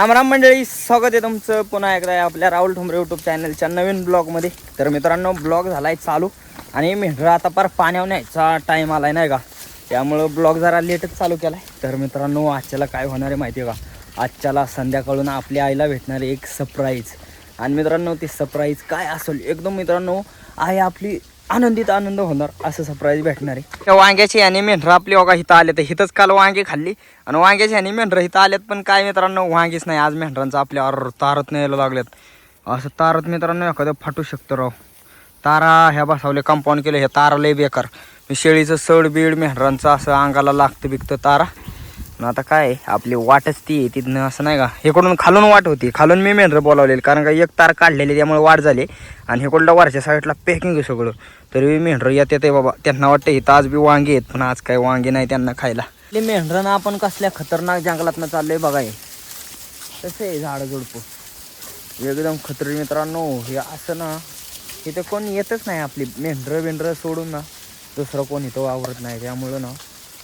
रामराम मंडळी स्वागत आहे तुमचं. पुन्हा एकदा आपल्या राहुल ठोंबरे यूट्यूब चॅनलच्या नवीन ब्लॉगमध्ये तर मित्रांनो ब्लॉग झालाय चालू. आणि मेंढरा आता पार पाण्यावर न्यायचा टाईम आलाय नाही का? त्यामुळं ब्लॉग जरा लेटच चालू केलाय. तर मित्रांनो आजच्याला काय होणार आहे माहिती आहे का? आजच्याला संध्याकाळून आपल्या आईला भेटणार आहे एक सरप्राईज आणि मित्रांनो ते सरप्राईज काय असेल? एकदम मित्रांनो आई आपली आनंदित आनंद होणार असं सरप्राईज भेटणार आहे. त्या वांग्याची आणि मेंढरं आपली बघा इथं आले तर इथंच काल वांगे खाल्ली. आणि वांग्याची आणि मेंढरं इथं आलेत पण काय मित्रांनो वांगीच नाही. आज मेंढरांचं आपल्यावर तारत न्यायला लागलेत असं तारत मित्रांनो एखादं फाटू शकतं राव. तारा ह्या बसावले कंपाऊंड केलं हे तारा लय बेकार. शेळीचं सड बीड मेंढरांचं असं अंगाला लागतं बिकतं तारा. पण आता काय आपली वाटच ती आहे तिथनं असं नाही का हेकडून खालून वाट होती खालून मी मेंढरं बोलावलेली कारण का एक तार काढलेली त्यामुळे वाट झाली आणि हेकडलं वरच्या साईडला पॅकिंग आहे सगळं. तरी मेंढरं येत येते बाबा त्यांना वाटतं इथं आज बी वांगे आहेत पण आज काय वांगे नाही त्यांना खायला. मेंढरं ना आपण कसल्या खतरनाक जंगलातनं चाललोय बघा हे. तसं आहे झाडं झुडपं? एकदम खतरी मित्रांनो हे असं ना इथं कोण येतच नाही आपली मेंढरं बेंढरं सोडून ना. दुसरं कोण इथं वावरत नाही त्यामुळं ना.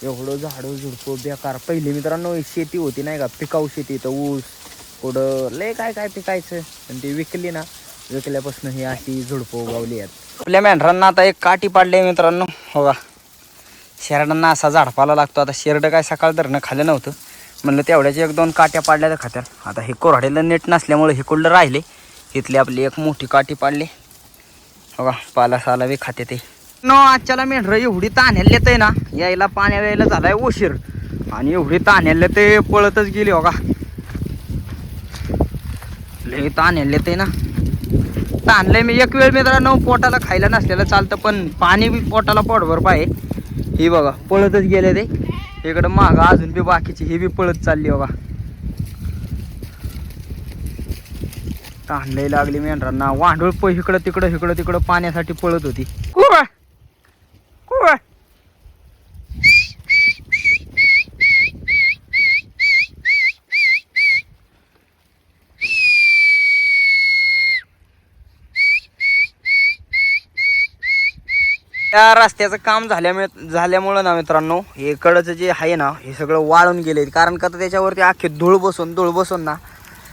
एवढं झाडं झुडपं बेकार. पहिले मित्रांनो शेती होती नाही का? पिकाऊ शेती तर ऊस पुढं लय काय काय पिकायचं? आणि ती विकली ना. विकल्यापासून ही अशी झुडपं उगवली आहेत. आपल्या मेंढरांना आता एक काठी पाडली आहे मित्रांनो. हो का? शेरडांना असा झाडपाला लागतो. आता शेरडं काय सकाळ धरणं खाल्लं नव्हतं. म्हणलं तेवढ्याच्या एक दोन काट्या पाडल्या तर खात्यात. आता हे कोराडेला नेट नसल्यामुळे हे कुठलं राहिले. तिथली आपली एक मोठी काठी पाडली. हो का? पाला साला बी खाते ते. नो आजच्याला मेंढर एवढी ताण्याला येत ना यायला पाण्या यायला झालाय उशीर. आणि एवढी ताण्याला ते पळतच गेली हो का लय ताण्याला आहे ना. ताणलंय मी एक वेळ मित्रांनो पोटाला खायला नसलेलं चालतं पण पाणी बी पोटाला पोटभर पाहिजे ही बघा पळतच गेले ते. इकडं मागं अजून बी बाकीची ही बी पळत चालली बघा. ताणलंय लागली मेंढरांना. वांडूळ प इकडं तिकडं इकडं तिकडं पाण्यासाठी पळत होती कुवा कुवा त्या रस्त्याचं काम झाल्यामुळे झाल्यामुळं ना मित्रांनो हे कडचं जे आहे ना हे सगळं वाळून गेले कारण का तर त्याच्यावरती अख्खे धूळ बसून धूळ बसून ना.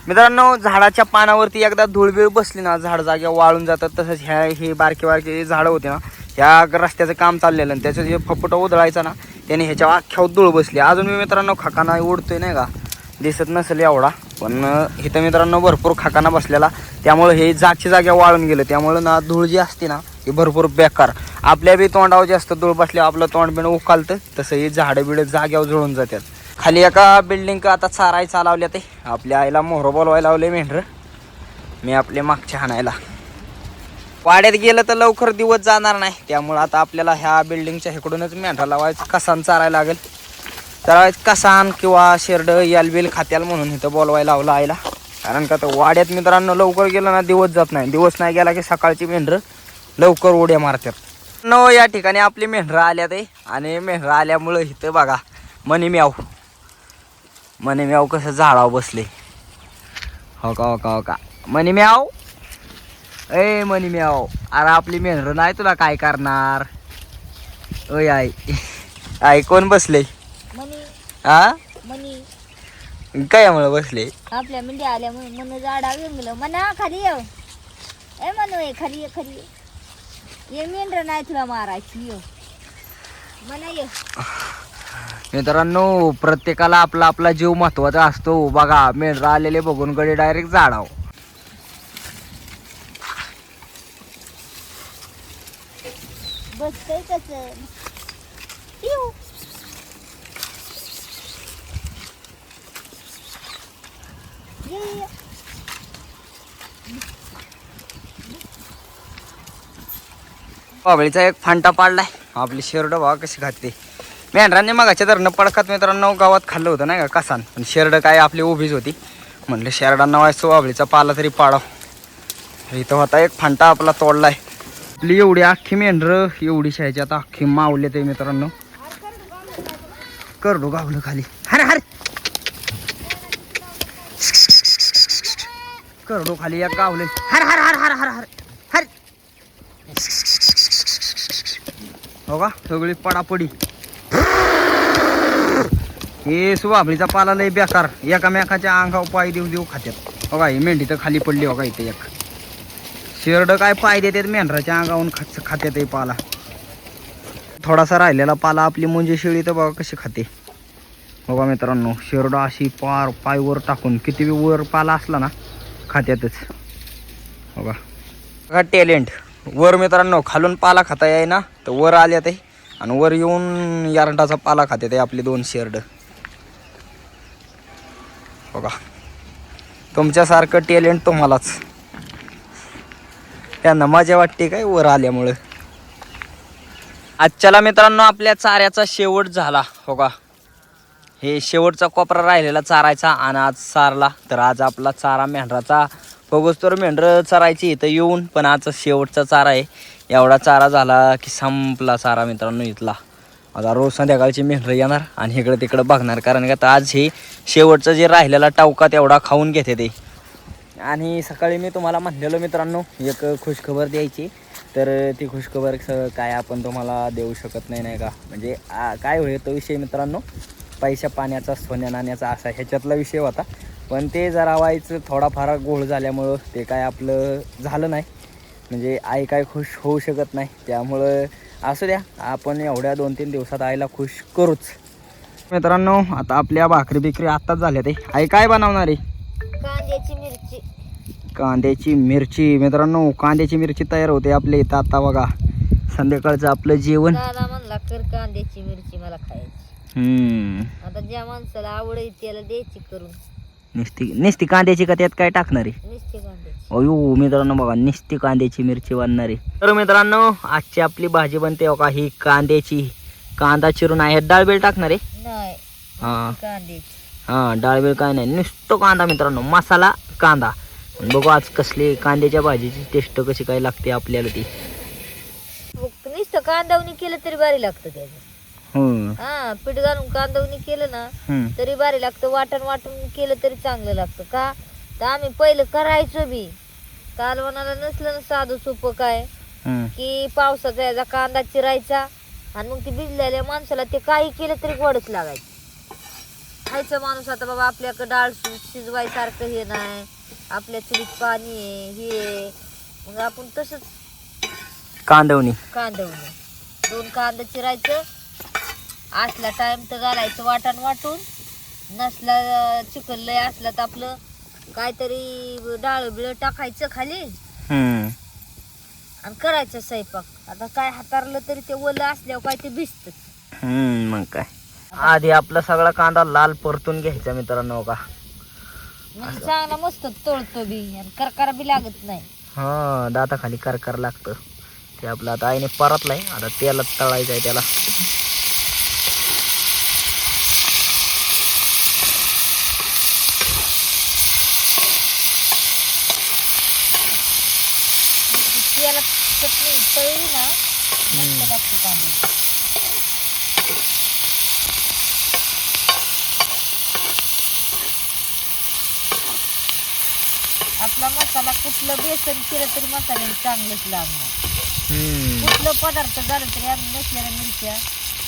मित्रांनो झाडाच्या पानावरती एकदा धूळबीळ बसली ना झाड जाग्या वाळून जातात. तसंच ह्या हे बारके बारके जे झाडं होते ना ह्या रस्त्याचं काम चाललेलं आणि त्याचं जे फपटा उधळायचा ना त्याने ह्याच्या अख्ख्यावर धूळ बसली. अजून मी मित्रांनो खकाना उडतोय नाही का? दिसत नसेल एवढा. पण इथं मित्रांनो भरपूर खाकाना बसलेला. त्यामुळे हे जागच्या जाग्या वाळून गेलं. त्यामुळं ना धूळ जी असते ना ती भरपूर बेकार. आपल्या बी तोंडावर जास्त धूळ बसली आपलं तोंड बिण उकालतं तसं हे झाडं बिडं जाग्यावर जुळून जातात. खाली एका बिल्डिंग आता चाराय लावल्या ते. आपल्या आईला मोहरं बोलवायला लावले मेंढर. मी आपले मागच्या हाणायला. वाड्यात गेलं तर लवकर दिवस जाणार नाही. त्यामुळं आता आपल्याला ह्या बिल्डिंगच्या इकडूनच मेंढरा लावायचं. कसान चारायला लागेल? तर कसान किंवा शेरड यालबेल खात्याल म्हणून इथं बोलवायला लावलं आईला. कारण का तर वाड्यात मित्रांनो लवकर गेलं ना दिवस जात नाही. दिवस नाही गेला की सकाळची मेंढरं लवकर उड्या मारतात. न या ठिकाणी आपली मेंढरं आल्या ते. आणि मेंढरं आल्यामुळं इथं बघा मनी म्याव. मनी म्याव कसं झाडाव बसले. हो का हो का हो का. मनी म्याव? ए मनी म्याव. अरे आपली मेंढरं नाही तुला काय करणार? अय आई. आई कोण बसले? हा मनी कयामुळं बसले? आपल्या मेंढ्या आल्या म्हणून म्हणून झाडा गेलं. म्हणा खाली ये ए म्हणू ये खाली ये खाली ये ये मेंढर नाही तुला मारायची ये. म्हणा ये. मित्रांनो प्रत्येकाला आपला आपला जीव महत्त्वाचा असतो. बघा मेंढरा आलेले बघून गडी डायरेक्ट झाडाव. बसतय कस येऊ ये, ये. बाबळीचा एक फांटा पाडलाय. आपली शेरड भावा कशी खाते मेंढरांनी मगाच्या धरणं पडकात मित्रांनो गावात खाल्लं होतं नाही का कसान. पण शेरड काय आपली उभीच होती. म्हणलं शेरडांना व्हायचो आवळीचा पाला तरी पाडाव. इथं होता एक फांटा आपला तोडलाय. आपली एवढी अख्खी मेंढरं एवढी शायची आता अख्खी मावले ते मित्रांनो. करडो गावलं खाली. हर हर. करडो खाली एक गावले. हर हर हर हर हर हर. हर. हो का सगळी पडापडी. हे सुबाबळीचा पाला लय बेकार. एकामेकाच्या अंगावर पाय देऊ देऊ खात्यात. बघा ही मेंढी तर खाली पडली बघा इथे एक. शेरड काय पाय देतात मेंढराच्या अंगावून खात खात्यात हे पाला. थोडासा राहिलेला पाला आपली मुंजी शेळी तर बघा कशी खाते. बघा मित्रांनो शेरडं अशी पार पाय वर टाकून किती बी वर पाला असला ना खात्यातच. बघा. बघा टॅलेंट वर मित्रांनो खालून पाला खाता येई ना? तर वर आले ते. आणि वर येऊन यारंटाचा पाला खाते ते आपले दोन शेरड. बघा. तुमच्यासारखं टॅलेंट तुम्हालाच. त्यांना मजा वाटते काय वर आल्यामुळं? आजच्याला मित्रांनो आपल्या चाऱ्याचा शेवट झाला. हो का हे शेवटचा कोपरा राहिलेला चारायचा आणि आज चारला. तर आज आपला चारा मेंढराचा. बघूस तर मेंढरं चरायची इथं येऊन पण आज शेवटचा चारा आहे. एवढा चारा झाला की संपला चारा मित्रांनो इथला. आता रोज संध्याकाळची मेंढरं येणार आणि इकडं तिकडं बघणार. कारण का आता आज हे शेवटचं जे राहिलेला टावका तेवढा खाऊन घेते ते. आणि सकाळी मी तुम्हाला म्हणलेलो मित्रांनो एक खुशखबर द्यायची. तर ती खुशखबर स- काय आपण तुम्हाला देऊ शकत नाही नाही का? म्हणजे आ, काय होईल तो विषय मित्रांनो? पैशा पाण्याचा सोन्या नाण्याचा असा ह्याच्यातला विषय होता. पण ते जरा व्हायचं थोडाफार गोळ झाल्यामुळं ते काय आपलं झालं नाही. म्हणजे आई काय खुश होऊ शकत नाही. त्यामुळं असू द्या आपण एवढ्या दोन तीन दिवसात आईला खुश करूच. मित्रांनो आता आपल्या भाकरी बिकरी आत्ताच झाल्या ते. आई काय बनवणार आहे? कांद्याची मिरची. कांद्याची मिरची. मित्रांनो कांद्याची मिरची तयार होते आपल्या इथं आता बघा. संध्याकाळचं आपलं जेवण. म्हणला कर कांद्याची मिरची मला खायची. हम्म. आता ज्या माणसाला आवड आहे त्याला द्यायची करून. निस्ती निस्ती कांद्याची का त्यात काय टाकणार आहे? अयो मित्रांनो बघा निस्ती कांद्याची मिरची बनणार आहे. तर मित्रांनो आजची आपली भाजी बनते बघा ही कांद्याची. कांदा चिरून आहे डाळ बेळ टाकणार आहे? नाही हा. कांद्याची. हा डाळबीळ काय नाही नुसतं कांदा मित्रांनो मसाला कांदा. बघू आज कसली कांद्याच्या भाजीची टेस्ट कशी काय लागते आपल्याला ती. नुसतं कांदावणी केलं तरी भारी लागतं त्याचं. हा पीठ घालून कांदावणी केलं ना हम्म, तरी भारी लागतं. वाटण वाटून केलं तरी चांगलं लागतं. का? तर आम्ही पहिलं करायचो बी. कालवणाला नसलं ना साधं सोपं काय? हम्म. की पावसाचा याचा कांदा चिरायचा आणि मग ती भिजलेल्या माणसाला ते काही केलं तरी गोडच लागायचं. खायचं माणूस आता बाबा आपल्याकडं डाळ शि- शिजवायसारखं हे नाही. आपल्या चुलीत पाणी आहे हे आहे. मग आपण तसंच कांदवणी. कांदवणे. दोन कांदा चिरायचं असला टाइम तर घालायचं वाटण वाटून. नसला चिकन लय असला तर आपलं काहीतरी डाळ बिळ टाकायचं खाली. हम्म. आणि करायचं स्वयंपाक. आता काय हातारलं तरी ते ओलं असल्यावर काय ते भिजत हम्म, मग काय. आधी आपला सगळा कांदा लाल परतून घ्यायचा मित्रांनो का म्हणजे चांगला मस्त तळतो बी आणि करकारा बी लागत नाही. हा दाताखाली करकर लागतं. ते आपलं आता आईने परतलाय. आता तेलात तळायचं आहे त्याला त्याला चटणी तळली ना मस्त लागतो कांदा आपला मसाला कुठलं बेसन केलं तरी मसाल्याने चांगलंच लागणार. कुठलं पदार्थ झालं तरी आम्ही नसलेल्या मिरच्या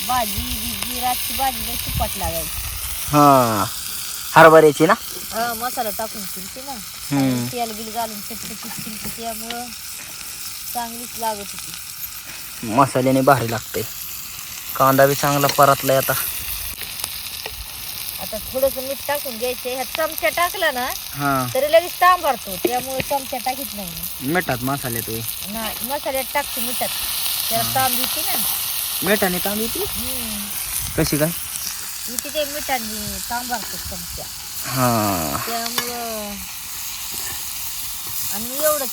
भाजी बिजी रातची भाजी लय तुपाट लागायची. हा. हरभऱ्याची ना? हा मसाला टाकून केलती ना. हम्म. तेल बिल घालून चटपटीत केलती त्यामुळं चांगलीच लागत होती. मसाल्याने भारी लागते कांदा बी चांगला परतलाय आता. आता थोडस मीठ टाकून घ्यायचं. ह्या चमचा टाकला ना हा. तरी लगेच तांबडतो त्यामुळे चमचा टाकीत नाही. मिठात मसाले तो. नाही मसाल्यात टाकते मिठात. त्याला तांब येते ना. मिठाने तांबी ती हम्म. कशी काय? इथे ते मिठाने तांबडतो चमचा. हा. त्यामुळं आणि एवढं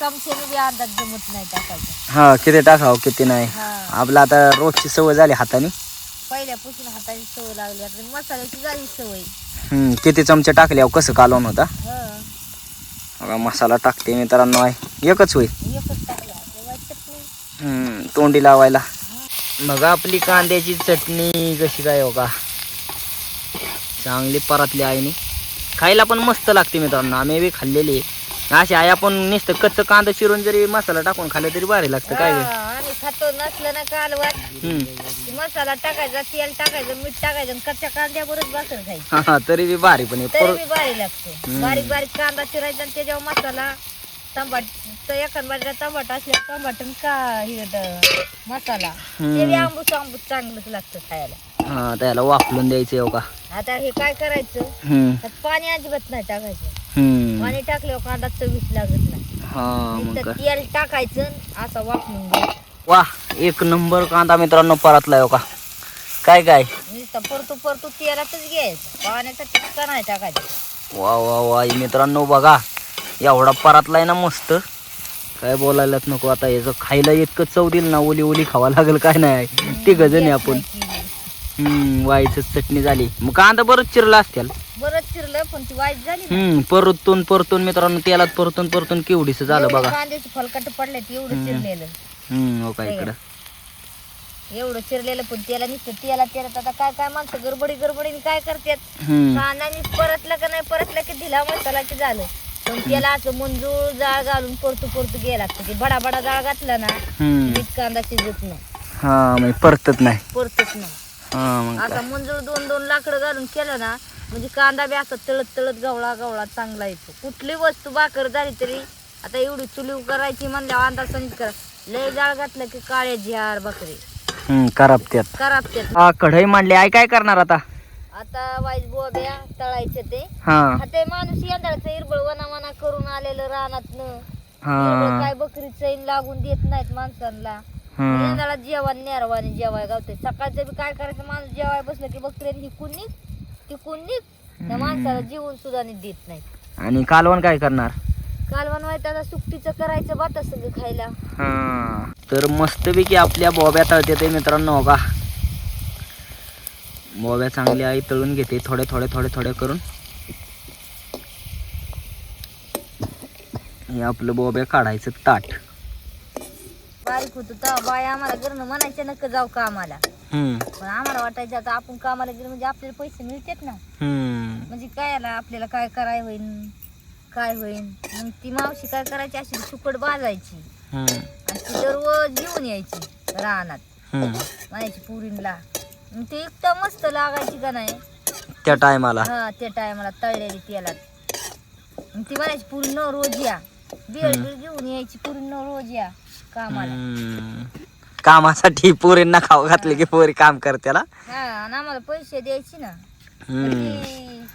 जमत नाही टाकायचा. हा किती टाकावं किती नाही. हा. आपलं आता रोजची सवय झाली हाताने. पहिल्यापासून हाताने सवय लागली आता मसाल्याची झाली सवय. हम्म, किती चमचे टाकल्यावर कसं कालवण होता? हा. बघा मसाला टाकते मित्रांनो आहे. एकच टाकला हम्म, तोंडी लावायला. बघा आपली कांद्याची चटणी कशी काय हो का? चांगली परतली आईने. खायला पण मस्त लागते मित्रांनो आम्ही बी खाल्लेली आहे. अशी आई आपण नुसतं कच्चं कांदा चिरून जरी मसाला टाकून खाल्लं तरी भारी लागतं काय? आम्ही खातो नसलं ना कालवण. हम्म. की मसाला टाकायचा तेल टाकायचं मीठ टाकायचं आणि कच्च्या कांद्यावरच भाकर खायची. हा हा तरी बी भारी पण आहे. तरी पर- बी भारी लागतो. बारीक बारीक कांदा चिरायचा आणि त्याच्यावर मसाला टमाट तर एखाद बाजूला टमाट असल्या टमाट आणि का हे ड- मसाला ते बी आंबूस आंबूस चांगलंच लागतं खायला. हा त्याला वापरून द्यायचं हो का? आता हे काय करायचं? हम्म. त्यात पाणी अजिबात नाही टाकायचं. पाणी टाकल्यावर कांदा चवीस लागत नाही. हा मग नुसतं काय. तेल टाकायचं आणि असं वापरून घ्यायचं वा एक नंबर कांदा मित्रांनो परतलाय हो का? काय काय? नुसतं परतू परतू तेलातच घ्यायचं. पाण्याचा टिक्का नाही टाकायचं. वा वा वा हे मित्रांनो बघा एवढा परातलाय ना मस्त. काय बोलायलाच नको आता याचं खायला इतकं चव दिल ना ओली ओली खावा लागेल काय नाही. तिघ जणी आपण. हम्म वाईच चटणी झाली. मग कांदा बरंच चिरला असतील. चिरलं पण ती वाईट झाली ना. हम्म परतून परतून मित्रांनो तेलात परतून परतून केवढीच झालं एवढे बघा. कांद्याचे फलकट पडले एवढं चिरलेलं. हम्म हो का इकडं? एवढं चिरलेलं पण त्याला नुसतं तेला तेलात आता काय काय माणसं गडबडी गडबडीने काय करतात? हम्म. कांदा मी परतलं का नाही परतलं की दिला मसाला की झालं. पण त्याला असं मंजूर जाळ घालून परतू परतू लागतं की बडा बडा जाळ घातला ना हम्म. मीठ कांदा शिजत नाही. हा मग परतत नाही. परतच नाही. हा मग असा मंजूर दोन दोन लाकडं घालून केलं ना म्हणजे कांदा बी असा तळत तळत गवळा गवळा चांगला येतो. कुठली वस्तू भाकर झाली तरी आता एवढी चुलीव करायची म्हणल्यावर अंदाज संगीत करा. लय जाळ घातलं की काळ्या झार भाकरी. हम्म खराब त्यात हा कढई मांडली. आई काय करणार आता? आता वाईट बोब्या तळायचे ते. हा. आता ते माणूस यंदाचं इरबळ वना वना करून आलेलं रानातनं. हा. इरबळ काय बकरी चैन लागून देत नाहीत माणसांना हा. यंदाला जेवण नेरवाने जेवाय गावते सकाळचं बी काय करायचं? माणूस जेवाय बसलं की बकऱ्याने हिकून निघ तिकून निघ. त्या माणसाला जीवन सुद्धा नीट देत नाही. आणि कालवण काय करणार? कालवण व्हायचं आता सुट्टीचं करायचं बाता सगळं खायला. हा. तर मस्तपैकी आपल्या बॉब्या तळते ते मित्रांनो हो का बॉब्या चांगली आई तळून घेते थोडे थोडे थोडे थोडे करून. हे आपलं बॉब्या काढायचं ताट. बारीक होतो तेव्हा बाय आम्हाला घरनं म्हणायचं नका जाऊ कामाला. हम्म. पण आम्हाला वाटायचं आता आपण कामाला गेलो म्हणजे आपल्याला पैसे मिळतात ना. हम्म. म्हणजे काय आला आपल्याला काय कराय होईन? काय होईन? मग ती मावशी काय करायची? अशी सुकट बाजायची हम्म. आणि ती दररोज घेऊन यायची रानात. हम्म. म्हणायची पुरीला. मग ते इतकं मस्त लागायची का नाही? त्या टायमाला. हा त्या टायमाला तळलेली तेलात. मग ती म्हणायची पुरी न रोज या. बेळ बिळ घेऊन यायची पुरी न रोज या कामाला. हम्म. कामासाठी पोरींना खाऊ घातले की पोरी काम करत्याला हा आणि आम्हाला पैसे द्यायची ना. हम्म. ती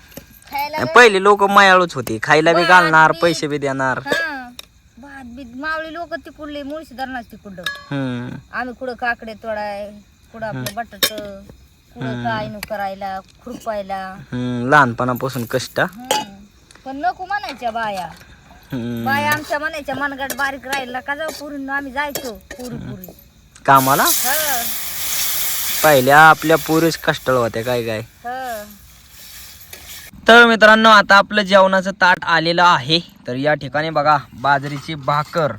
खायला पहिले लोक मायाळूच होती. खायला बी घालणार पैसे बी देणार. हा भात बीत मावळी लोक तिकडले मुळशी धरणार तिकडं. हम्म. आम्ही कुठं काकडे तोडाय कुठं आपलं बटाट कुठं काय नु करायला खुरपायला. हम्म, लहानपणापासून कष्ट. हम्म. पण नको म्हणायच्या बाया. बाया आमच्या म्हणायच्या मनगट बारीक राहिला. का जाऊ पुरी आम्ही जायचो पुरी पुरी कामाला? ह. पहिल्या आपल्या पुरेच कष्टाळ होत्या काय काय. ह. तर मित्रांनो आता आपलं जेवणाचं ताट आलेलं आहे. तर या ठिकाणी बघा बाजरीची भाकर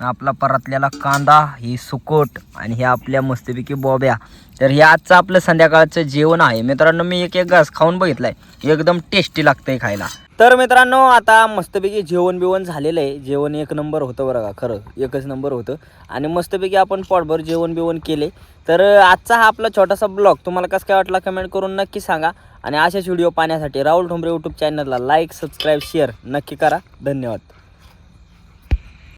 आपला परतलेला कांदा ही सुकोट आणि हे आपल्या मस्तपैकी बॉब्या. तर हे आजचं आपलं संध्याकाळचं जेवण आहे. मित्रांनो मी एक एक घास खाऊन बघितलाय. एकदम टेस्टी लागतंय खायला. तर मित्रांनो आता मस्तपैकी जेवण बिवण झालेलं आहे. जेवण एक नंबर होतं बरं का खरं. एकच नंबर होतं. आणि मस्तपैकी आपण पोटभर जेवण बिवण केले. तर आजचा हा आपला छोटासा ब्लॉग तुम्हाला कसं काय वाटला कमेंट करून नक्की सांगा. आणि अशाच व्हिडिओ पाहण्यासाठी राहुल ठोंबरे यूट्यूब चॅनलला लाईक सबस्क्राईब शेअर नक्की करा. धन्यवाद.